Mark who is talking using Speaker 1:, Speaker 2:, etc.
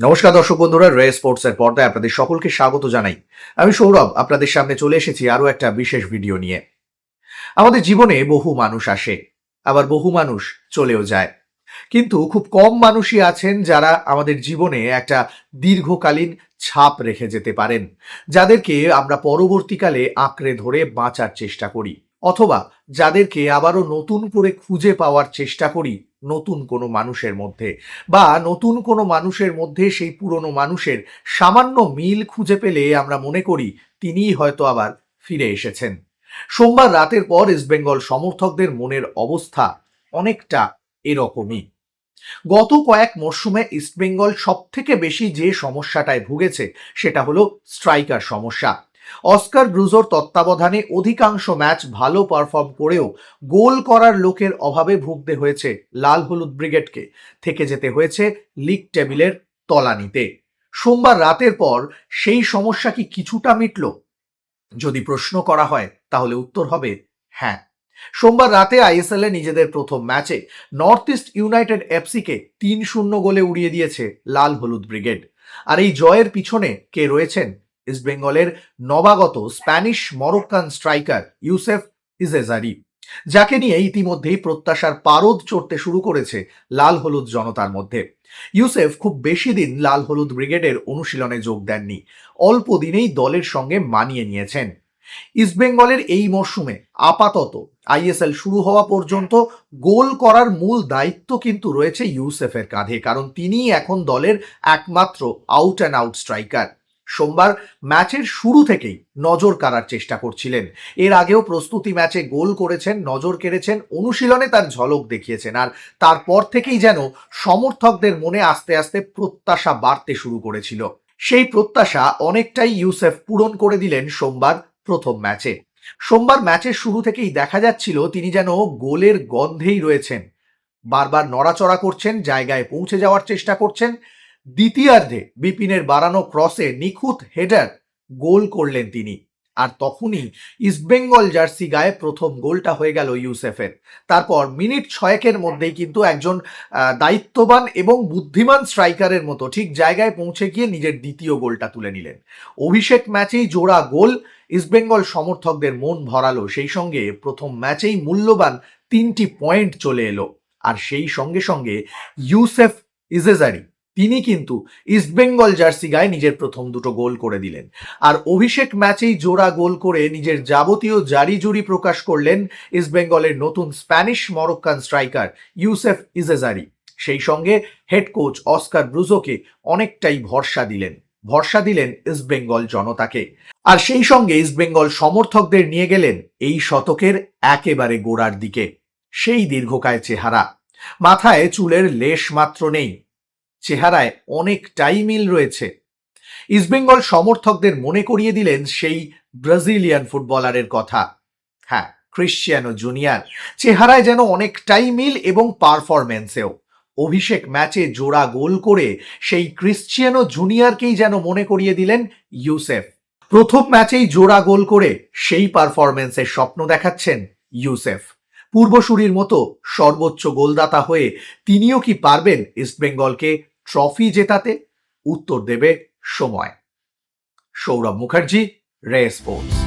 Speaker 1: নমস্কার দর্শক বন্ধুরা, রে স্পোর্টস এর পর্দায় আপনাদের সকলকে স্বাগত জানাই। আমি সৌরভ, আপনাদের সামনে চলে এসেছি আরও একটা বিশেষ ভিডিও নিয়ে। আমাদের জীবনে বহু মানুষ আসে, আবার বহু মানুষ চলেও যায়। কিন্তু খুব কম মানুষই আছেন যারা আমাদের জীবনে একটা দীর্ঘকালীন ছাপ রেখে যেতে পারেন, যাদেরকে আমরা পরবর্তীকালে আঁকড়ে ধরে বাঁচার চেষ্টা করি। অথবা যাদেরকে আবারও নতুন করে খুঁজে পাওয়ার চেষ্টা করি নতুন কোনো মানুষের মধ্যে বা নতুন কোনো মানুষের মধ্যে সেই পুরনো মানুষের সামান্য মিল খুঁজে পেলে আমরা মনে করি তিনিই হয়তো আবার ফিরে এসেছেন। সোমবার রাতের পর ইস্টবেঙ্গল সমর্থকদের মনের অবস্থা অনেকটা এরকমই। গত কয়েক মরশুমে ইস্টবেঙ্গল সব থেকে বেশি যে সমস্যাটায় ভুগেছে সেটা হলো স্ট্রাইকার সমস্যা। অস্কার ব্রুজোর তত্ত্বাবধানে অধিকাংশ ম্যাচ ভালো পারফর্ম করেও গোল করার লোকের অভাবে ভুগতে হয়েছে লাল হলুদ ব্রিগেডকে। থেকে যেতে হয়েছে লিগ টেবিলের তলানিতে। সোমবার রাতের পর সেই সমস্যা কি কিছুটা মিটল? যদি প্রশ্ন করা হয়, তাহলে উত্তর হবে হ্যাঁ। সোমবার রাতে আইএসএল এ নিজেদের প্রথম ম্যাচে নর্থ ইস্ট ইউনাইটেড এফসিকে তিন শূন্য গোলে উড়িয়ে দিয়েছে লাল হলুদ ব্রিগেড। আর এই জয়ের পিছনে কে রয়েছেন? ইস্টবেঙ্গলের নবাগত Spanish Moroccan striker Youssef Ezzejjari, যাকে নিয়ে ইতিমধ্যেই প্রত্যাশার পারদ চড়তে শুরু করেছে লাল হলুদ জনতার মধ্যে। ইউসেফ খুব বেশি দিন লাল হলুদ ব্রিগেডের অনুশীলনে যোগ দেননি, অল্প দিনেই দলের সঙ্গে মানিয়ে নিয়েছেন। ইস্টবেঙ্গলের এই মরশুমে আপাতত আইএসএল শুরু হওয়া পর্যন্ত গোল করার মূল দায়িত্ব কিন্তু রয়েছে ইউসেফের কাঁধে, কারণ তিনিই এখন দলের একমাত্র আউট অ্যান্ড আউট স্ট্রাইকার সোমবার ম্যাচের শুরু থেকেই নজর কাড়ার চেষ্টা করছিলেন। এর আগেও প্রস্তুতি ম্যাচে গোল করেছেন, নজর কেড়েছেন, অনুশীলনে তার ঝলক দেখিয়েছেন আর তারপর থেকেই যেন সমর্থকদের মনে আস্তে আস্তে প্রত্যাশা বাড়তে শুরু করেছিল। সেই প্রত্যাশা অনেকটাই ইউসেফ পূরণ করে দিলেন সোমবার প্রথম ম্যাচে। সোমবার ম্যাচের শুরু থেকেই দেখা যাচ্ছিল তিনি যেন গোলের গন্ধেই রয়েছেন। বারবার নড়াচড়া করছেন, জায়গায় পৌঁছে যাওয়ার চেষ্টা করছেন দ্বিতীয়ার্ধে বিপিনের বাড়ানো ক্রসে নিখুঁত হেডার গোল করলেন তিনি। আর তখনই ইস্টবেঙ্গল জার্সি গায়ে প্রথম গোলটা হয়ে গেল ইউসেফের। তারপর মিনিট ছয়েকের মধ্যেই কিন্তু একজন দায়িত্ববান এবং বুদ্ধিমান স্ট্রাইকারের মতো ঠিক জায়গায় পৌঁছে গিয়ে নিজের দ্বিতীয় গোলটা তুলে নিলেন। অভিষেক ম্যাচেই জোড়া গোল ইস্টবেঙ্গল সমর্থকদের মন ভরালো। সেই সঙ্গে প্রথম ম্যাচেই মূল্যবান তিনটি পয়েন্ট চলে এলো। আর সেই সঙ্গে সঙ্গে ইউসেফ ইজেজারি তিনি কিন্তু ইস্টবেঙ্গল জার্সি গায়ে নিজের প্রথম দুটো গোল করে দিলেন। আর অভিষেক ম্যাচেই জোড়া গোল করে নিজের যাবতীয় জারি জুরি প্রকাশ করলেন ইস্টবেঙ্গলের নতুন Spanish Moroccan striker Youssef Ezzejjari সেই সঙ্গে হেড কোচ অস্কার ব্রুজোকে অনেকটাই ভরসা দিলেন ভরসা দিলেন ইস্টবেঙ্গল জনতাকে। আর সেই সঙ্গে ইস্টবেঙ্গল সমর্থকদের নিয়ে গেলেন এই শতকের একেবারে গোড়ার দিকে। সেই দীর্ঘকায় চেহারা। মাথায় চুলের লেশ মাত্র নেই। চেহারায় অনেকটাই মিল রয়েছে। ইস্টবেঙ্গল সমর্থকদের মনে করিয়ে দিলেন সেই ব্রাজিলিয়ান ফুটবলারের কথা। হ্যাঁ ক্রিশ্চিয়ানো জুনিয়র। চেহারায় যেন অনেকটাই মিল এবং পারফরম্যান্সেও। অভিষেক ম্যাচে জোড়া গোল করে সেই ক্রিশ্চিয়ানো জুনিয়রকেই যেন মনে করিয়ে দিলেন ইউসেফ। প্রথম ম্যাচেই জোড়া গোল করে সেই পারফরম্যান্সের স্বপ্ন দেখাচ্ছেন ইউসেফ। পূর্বসূরির মতো সর্বোচ্চ গোলদাতা হয়ে তিনিও কি পারবেন ইস্টবেঙ্গলকে ট্রফি জেতাতে উত্তর দেবে সময়। সৌরভ মুখার্জি রে স্পোর্টস।